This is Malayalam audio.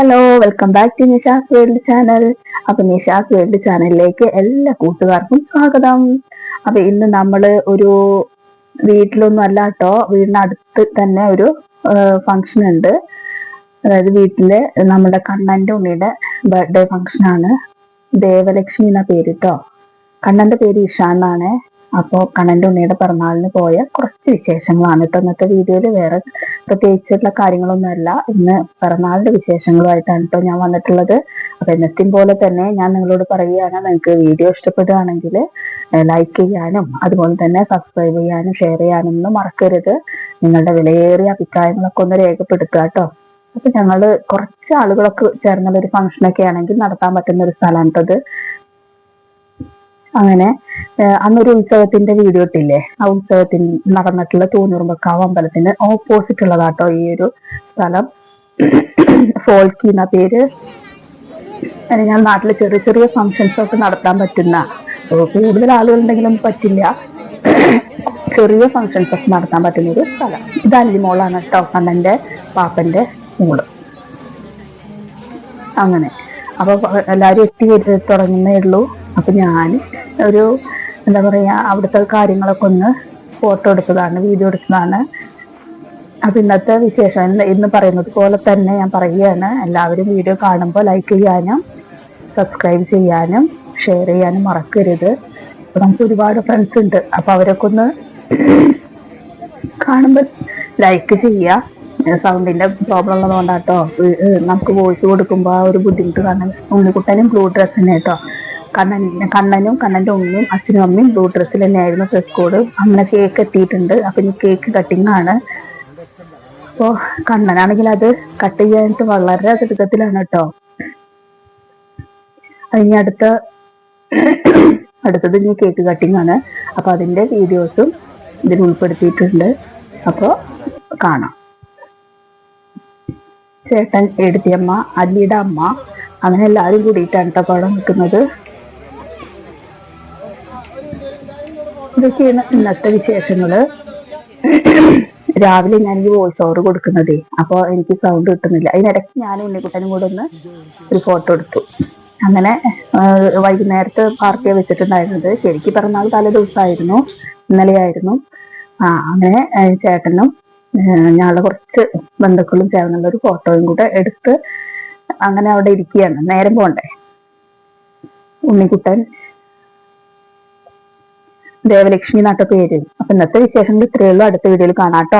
Hello welcome back to Nisha's world channel അപ്പൊ നിഷാസ് വേൾഡ് ചാനലിലേക്ക് എല്ലാ കൂട്ടുകാർക്കും സ്വാഗതം. അപ്പൊ ഇന്ന് നമ്മൾ ഒരു വീട്ടിലൊന്നും അല്ല കേട്ടോ വീടിനടുത്ത് തന്നെ ഒരു ഫംഗ്ഷൻ ഉണ്ട്. അതായത് വീട്ടിൽ നമ്മുടെ കണ്ണന്റെ ഉണ്ണിയുടെ ബർത്ത്ഡേ ഫംഗ്ഷൻ ആണ്. ദേവലക്ഷ്മി എന്ന പേര് കേട്ടോ കണ്ണന്റെ പേര് ഇഷാന്നാണ്. അപ്പോൾ കണ്ണന്റെ ഉണ്ണിയുടെ പിറന്നാളിന് പോയ കുറച്ച് വിശേഷങ്ങളാണ്. ഇപ്പൊ ഇന്നത്തെ വീഡിയോയിൽ വേറെ പ്രത്യേകിച്ചുള്ള കാര്യങ്ങളൊന്നുമല്ല. ഇന്ന് പിറന്നാളിന്റെ വിശേഷങ്ങളുമായിട്ടാണ് ഇപ്പൊ ഞാൻ വന്നിട്ടുള്ളത്. അപ്പൊ എന്നത്തെയും പോലെ തന്നെ ഞാൻ നിങ്ങളോട് പറയുകയാണ് നിങ്ങൾക്ക് വീഡിയോ ഇഷ്ടപ്പെടുകയാണെങ്കിൽ ലൈക്ക് ചെയ്യാനും അതുപോലെ തന്നെ സബ്സ്ക്രൈബ് ചെയ്യാനും ഷെയർ ചെയ്യാനും ഒന്നും മറക്കരുത്. നിങ്ങളുടെ വിലയേറിയ അഭിപ്രായങ്ങളൊക്കെ ഒന്ന് രേഖപ്പെടുത്തുക കേട്ടോ. അപ്പൊ ഞങ്ങൾ കുറച്ച് ആളുകളൊക്കെ ചേർന്നുള്ള ഒരു ഫംഗ്ഷനൊക്കെ ആണെങ്കിൽ നടത്താൻ പറ്റുന്ന ഒരു സ്ഥലമാണിട്ടത് അങ്ങനെ അന്നൊരു ഉത്സവത്തിന്റെ വീഡിയോ ഇട്ടില്ലേ? ആ ഉത്സവത്തിൽ നടന്നിട്ടുള്ള തൂന്നുറുമ്പക്കാവ് അമ്പലത്തിന് ഓപ്പോസിറ്റ് ഉള്ളതാട്ടോ ഈ ഒരു സ്ഥലം. ഫോൾക്കി എന്ന പേര്. ഞാൻ നാട്ടിൽ ചെറിയ ചെറിയ ഫങ്ഷൻസ് ഒക്കെ നടത്താൻ പറ്റുന്ന കൂടുതൽ ആളുകളുണ്ടെങ്കിലും പറ്റില്ല. ചെറിയ ഫങ്ഷൻസ് ഒക്കെ നടത്താൻ പറ്റുന്ന ഒരു സ്ഥലം. ഇത് അല്ലിമോളാണ് കേട്ടോ കണ്ണന്റെ പാപ്പന്റെ മോൾ. അങ്ങനെ. അപ്പോൾ എല്ലാരും എത്തി തുടങ്ങുന്നേ ഉള്ളൂ. അപ്പൊ ഞാൻ ഒരു എന്താ പറയുക അവിടുത്തെ കാര്യങ്ങളൊക്കെ ഒന്ന് ഫോട്ടോ എടുത്തതാണ് വീഡിയോ എടുത്തതാണ്. അപ്പം ഇന്നത്തെ വിശേഷം. ഇന്ന് പറയുന്നത് പോലെ തന്നെ ഞാൻ പറയുകയാണ്. എല്ലാവരും വീഡിയോ കാണുമ്പോൾ ലൈക്ക് ചെയ്യാനും സബ്സ്ക്രൈബ് ചെയ്യാനും ഷെയർ ചെയ്യാനും മറക്കരുത്. അപ്പം നമുക്ക് ഒരുപാട് ഫ്രണ്ട്സ് ഉണ്ട്. അപ്പോൾ അവരൊക്കെ ഒന്ന് കാണുമ്പോൾ ലൈക്ക് ചെയ്യുക സൗണ്ടിന്റെ പ്രോബ്ലം ഉള്ളതുകൊണ്ടാട്ടോ നമുക്ക് വോയിസ് കൊടുക്കുമ്പോൾ ആ ഒരു ബുദ്ധിമുട്ട് കാരണം ഉണ്ണിക്കുട്ടനും ബ്ലൂ ഡ്രസ്സിനെ കേട്ടോ. കണ്ണൻ കണ്ണനും കണ്ണന്റെ ഉമ്മയും അച്ഛനും അമ്മയും ബ്ലൂ ഡ്രസ്സിൽ തന്നെയായിരുന്നു ഡ്രസ് കോഡ് അങ്ങനെ കേക്ക് എത്തിയിട്ടുണ്ട്. അപ്പം ഇനി കേക്ക് കട്ടിംഗ് ആണ്. അപ്പോൾ കണ്ണനാണെങ്കിൽ അത് കട്ട് ചെയ്യാനായിട്ട് വളരെ തിടുക്കത്തിലാണ് കേട്ടോ അതിന് അടുത്ത അടുത്തത് ഇനി കേക്ക് കട്ടിംഗ് ആണ്. അപ്പോൾ അതിന്റെ വീഡിയോസും ഇതിൽ ഉൾപ്പെടുത്തിയിട്ടുണ്ട്. അപ്പോൾ കാണാം. ചേട്ടൻ എഴുതിയമ്മ അല്ലിയുടെ അമ്മ അങ്ങനെ എല്ലാവരും കൂടിയിട്ടാണ് കേട്ടോ പടം നിൽക്കുന്നത് ഇതൊക്കെയാണ് ഇന്നത്തെ വിശേഷങ്ങൾ. രാവിലെ ഞാൻ ഈ വോയിസ് ഓവർ കൊടുക്കുന്നതേ അപ്പൊ എനിക്ക് സൗണ്ട് കിട്ടുന്നില്ല. അതിനിടയ്ക്ക് ഞാൻ ഉണ്ണിക്കുട്ടനും കൂടെ ഒന്ന് ഒരു ഫോട്ടോ എടുത്തു. അങ്ങനെ വൈകുന്നേരത്ത് പാർട്ടിയെ വെച്ചിട്ടുണ്ടായിരുന്നത്. ശരിക്കും പിറന്നാൾ തലേ ദിവസമായിരുന്നു. ഇന്നലെയായിരുന്നു. ആ അങ്ങനെ ചേട്ടനും ഞങ്ങളുടെ കുറച്ച് ബന്ധുക്കളും ചേർന്നുള്ള ഒരു ഫോട്ടോയും കൂടെ എടുത്ത് അങ്ങനെ അവിടെ ഇരിക്കുകയാണ്. നേരം പോണ്ടേ? ഉണ്ണിക്കുട്ടൻ ദേവലക്ഷ്മി എന്നാട്ട പേര്. അപ്പൊ ഇന്നത്തെ വിശേഷങ്ങൾ ഇത്രയേ ഉള്ളൂ. അടുത്ത വീഡിയോയിൽ കാണാട്ടോ